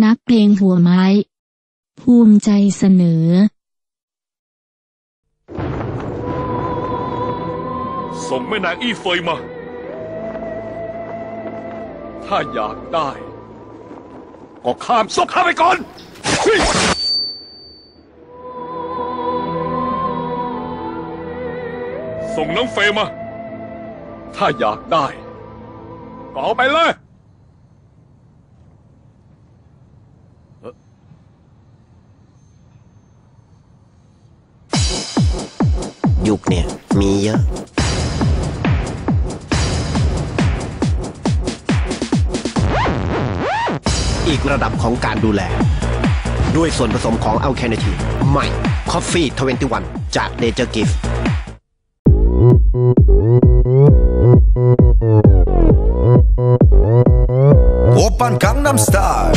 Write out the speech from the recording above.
นักเพลงหัวไม้ ภูมิใจเสนอ ส่งแม่นางอี้เฟยมา ถ้าอยากได้ ก็ข้ามศพข้าไปก่อน ส่งน้องเฟยมา ถ้าอยากได้ ก็เอาไปเลยุคเนี่ยมีเยอะอีกระดับของการดูแล ด้วยส่วนผสมของอัลแคเนทีฟใหม่ Coffee 21 จาก Nature Gift โอปันกังนัมสไตล์